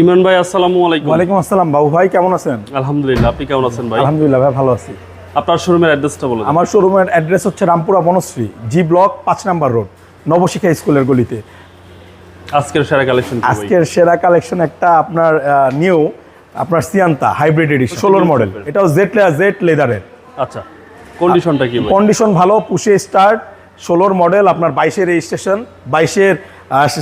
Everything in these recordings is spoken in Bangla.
ইমরান ভাই আসসালামু আলাইকুম। ওয়ালাইকুম আসসালাম বাবু ভাই কেমন আছেন? আলহামদুলিল্লাহ আপনি কেমন আছেন ভাই? আলহামদুলিল্লাহ ভাই ভালো আছি। আপনার শোরুমের অ্যাড্রেসটা বলুন আমার শোরুমের অ্যাড্রেস হচ্ছে রামপুরা বনশ্রী জি ব্লক পাঁচ নাম্বার রোড নবশিখা স্কুলের গলিতে। আজকের সেরা কালেকশন আজকের সেরা কালেকশন একটা আপনার নিউ আপনার সিয়ান্তা হাইব্রিড এডিশন ষোলোর মডেল এটাও জেড জেড লেদারের আচ্ছা কন্ডিশনটা কি ভাই? কন্ডিশন ভালো পুষে স্টার্ট ষোলোর মডেল আপনার বাইশের রেজিস্ট্রেশন বাইশের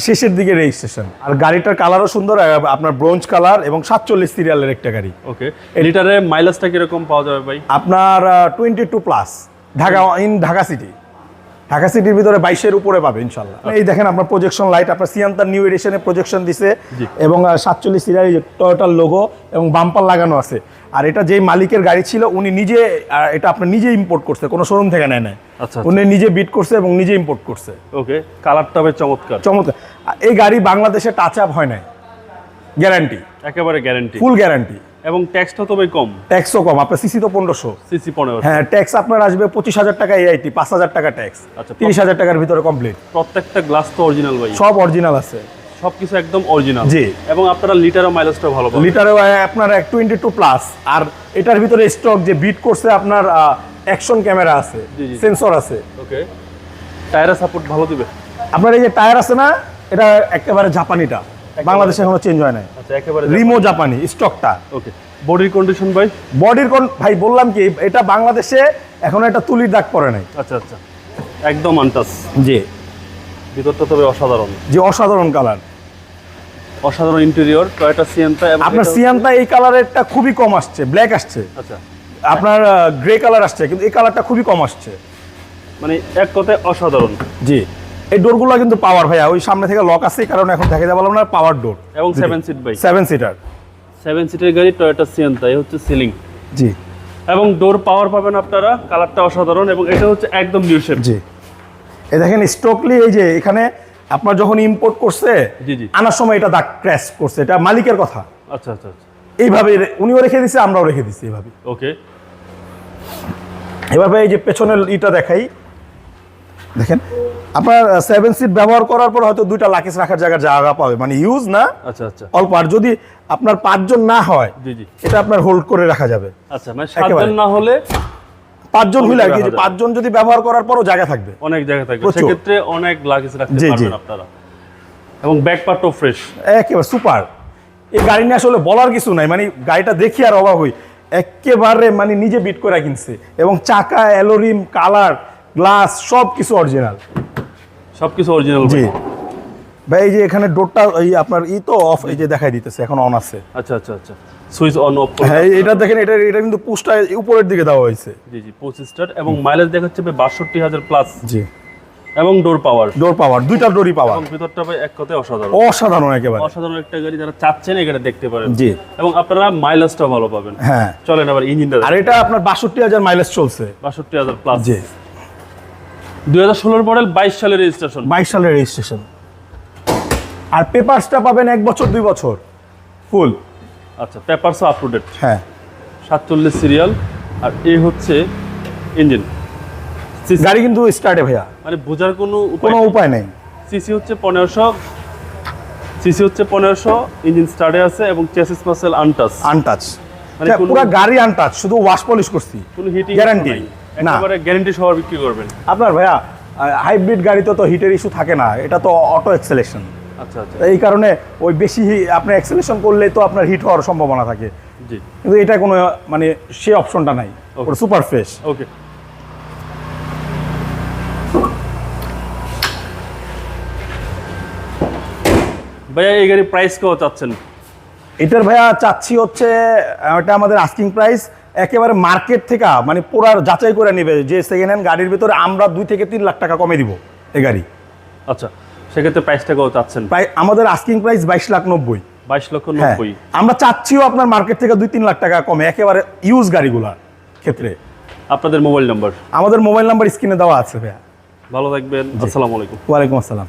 শেষের দিকে রেজিস্ট্রেশন আর গাড়িটার কালারও সুন্দর আপনার ব্রোঞ্জ কালার এবং সাতচল্লিশ সিরিয়ালের একটা গাড়ি। ওকে লিটারে মাইলেজটা কীরকম পাওয়া যাবে ভাই? আপনার twenty two plus Dhaka in Dhaka city Dhaka সিটির ভিতরে বাইশের উপরে পাবে ইনশাল্লাহ। এই দেখেন আপনার প্রজেকশন লাইট আপনার সিয়ান্তার নিউ এডিশনে প্রজেকশন দিছে। এবং সাতচল্লিশ সিরিয়াল টয়োটার লোগো এবং বাম্পার লাগানো আছে। আর এটা যেই মালিকের গাড়ি ছিল উনি নিজে এটা আপনার নিজে ইম্পোর্ট করছে কোনো শোরুম থেকে নেয় নাই। আচ্ছা উনি নিজে বিট করছে এবং নিজে ইম্পোর্ট করছে। ওকে কালারটা বেশ চমৎকার। চমৎকার। এই গাড়ি বাংলাদেশে টাচ আপ হয় নাই। গ্যারান্টি একেবারে গ্যারান্টি ফুল গ্যারান্টি এবং ট্যাক্সটা তো ভাই কম। ট্যাক্সও কম আপনার সিসি তো পনেরোশো। সিসি পনেরো হ্যাঁ ট্যাক্স আপনার আসবে পঁচিশ হাজার টাকা এআইটি পাঁচ হাজার টাকা ট্যাক্স আচ্ছা, তিরিশ হাজার টাকার ভিতরে কমপ্লিট প্রত্যেকটা গ্লাস তো অরিজিনাল ভাই। সব অরিজিনাল আছে। সবকিছু একদম অরিজিনাল জি। এবং আপনারা লিটার মাইলেজটা ভালো পাবেন। লিটারে আপনার এক টোয়েন্টি টু প্লাস আর এটার ভিতরে স্টক যে বিট করছে আপনার অ্যাকশন ক্যামেরা আছে। সেন্সর আছে। ওকে। টায়ারের সাপোর্ট ভালো দিবে। আপনার এই যে টায়ার আছে না এটা একেবারে জাপানিটা। বাংলাদেশে এখনও চেঞ্জ হয় নাই। আচ্ছা একেবারে রিমো জাপানি স্টকটা ওকে বডির কন্ডিশন ভাই? বডির কোন ভাই বললাম কি এটা বাংলাদেশে এখনও এটা তুলির দাগ পড়ে নাই। আচ্ছা আচ্ছা। একদম আনটাস জি। ভিতরটা তবে অসাধারণ। যে অসাধারণ কালার অসাধারণ ইন্টেরিয়র টয়োটা সিয়ান্তা আপনার সিয়ান্তা এই কালারেরটা খুবই কম আসছে ব্ল্যাক আসছে। আচ্ছা। আপনার গ্রে কালার আসছে কিন্তু এই কালারটা খুবই কম আসছে। মানে এক কথায় অসাধারণ। জি। এই ডোরগুলো কিন্তু পাওয়ার ভাইয়া ওই সামনে থেকে লক আছে কারণ এখন দেখাতে পারলাম না পাওয়ার ডোর এবং seven seat bike seven seater seven সিটের গাড়ি টয়োটা সিয়েন্তা এই হচ্ছে সিলিং জি। এবং ডোর পাওয়ার পাবেন আপনারা কালারটা অসাধারণ এবং এটা হচ্ছে একদম নিউ শেপ জি। এ দেখেন স্টকলি এই যে এখানে আপনার যখন ইম্পোর্ট করছে জি, জি। আনার সময় এটা দাগ ক্র্যাশ করছে এটা মালিকের কথা। আচ্ছা আচ্ছা আচ্ছা। এইভাবে উনিও রেখে দিছে আমরাও রেখে দিচ্ছি এইভাবে। ওকে এভাবে এই যে পেছনের ইটা দেখাই দেখেন আপনার সেভেন সিট ব্যবহার করার পর হয়তো দুইটা লাকেজ রাখার জায়গার জায়গা পাবে। মানে ইউজ না আচ্ছা আচ্ছা। অল্প। আর যদি আপনার পাঁচজন না হয় এটা আপনার হোল্ড করে রাখা যাবে। আচ্ছা মানে সাতজন না হলে পাঁচজন হইলে আর কি। পাঁচজন যদি ব্যবহার করার পরও জায়গা থাকবে। অনেক জায়গা থাকবে। সেক্ষেত্রে অনেক লাগেজ রাখতে। পারবেন আপনারা। এবং ব্যাক পার্টও ফ্রেশ একেবারে সুপার এই গাড়ি নিয়ে আসলে বলার কিছু নাই। মানে গাড়িটা দেখি আর অবাক হই। একেবারে মানে নিজে বিট করে কিনছে। এবং চাকা অ্যালোরিম কালার গ্লাস সব কিছু অরিজিনাল সবকিছু অরিজিনাল জি। ভাই। এই যে এখানে ডোরটা এই আপনার ই তো অফ এই যে দেখাই দিতেছে এখন অন আছে। আচ্ছা আচ্ছা আচ্ছা। সুইচ অন অফ হ্যাঁ এটা দেখেন এটা এটা কিন্তু পুশটা উপরের দিকে দেওয়া হয়েছে। জি জি পঁচিশ স্টার এবং মাইলেজ দেখাচ্ছে বাষট্টি হাজার প্লাস জি। এবং ডোর পাওয়ার ডোর পাওয়ার দুইটা ডোরই পাওয়ার এবং ভিতরটা ভাই এক কথায় অসাধারণ। অসাধারণ একেবারে। অসাধারণ একটা গাড়ি যারা চাচ্ছেন এটা দেখতে পারেন। জি। এবং আপনারা মাইলেজটা ভালো পাবেন। হ্যাঁ। চলেন আবার ইঞ্জিনটা আর এটা আপনার বাষট্টি হাজার মাইলেজ চলছে। বাষট্টি হাজার প্লাস জি। দুই হাজার ষোলোর মডেল বাইশ সালের রেজিস্ট্রেশন বাইশ সালের রেজিস্ট্রেশন আর পেপারসটা পাবেন এক বছর দুই বছর। ফুল আচ্ছা পেপারসও আপ টু ডেট হ্যাঁ। সাতচল্লিশ সিরিয়াল আর এই হচ্ছে ইঞ্জিন গাড়ি কিন্তু স্টার্টে ভাইয়া। মানে বোঝার কোনো কোনো উপায় নেই। সিসি হচ্ছে পনেরোশো। সিসি হচ্ছে পনেরোশো ইঞ্জিন স্টার্টে আছে এবং চেসিস মাসেল আনটাস আনটাচ মানে কোনো- পুরো গাড়ি আনটাচ শুধু ওয়াশ পলিশ করছি। কোনো হিটিং Guarantee? একেবারে গ্যারান্টি সহ বিক্রি করবেন। আপনার ভাইয়া হাইব্রিড গাড়িতে তো হিটের ইস্যু থাকে না এটা তো অটো এক্সেলেশন আচ্ছা আচ্ছা। এই কারণে ওই বেশি আপনি এক্সেলেশন করলে তো আপনার হিট হওয়ার সম্ভাবনা থাকে। জি। কিন্তু এটা কোনো মানে সে অপশনটা নাই Okay. সুপার ফ্রেশ ওকে ভাইয়া এই গাড়ি প্রাইস কেউ চাচ্ছেন? এটার ভাইয়া চাচ্ছি হচ্ছে এটা আমাদের আস্কিং প্রাইস একেবারে মার্কেট থেকে মানে পুরা যাচাই করে নেবে যে সেকেন্ড হ্যান্ড গাড়ির ভিতরে আমরা দুই থেকে তিন লাখ টাকা কমে দিব এই গাড়ি। আচ্ছা সেক্ষেত্রে প্রাইসটা কেউ চাচ্ছেন? প্রায় আমাদের আস্কিং প্রাইস বাইশ লাখ নব্বই। বাইশ লক্ষ হ্যাঁ নব্বই। আমরা চাচ্ছিও আপনার মার্কেট থেকে দুই তিন লাখ টাকা কমে একেবারে ইউজ গাড়িগুলার ক্ষেত্রে। আপনাদের মোবাইল নাম্বার আমাদের মোবাইল নাম্বার স্ক্রিনে দেওয়া আছে ভাইয়া। ভালো থাকবেন আসসালামু আলাইকুম। ওয়ালাইকুম আসসালাম।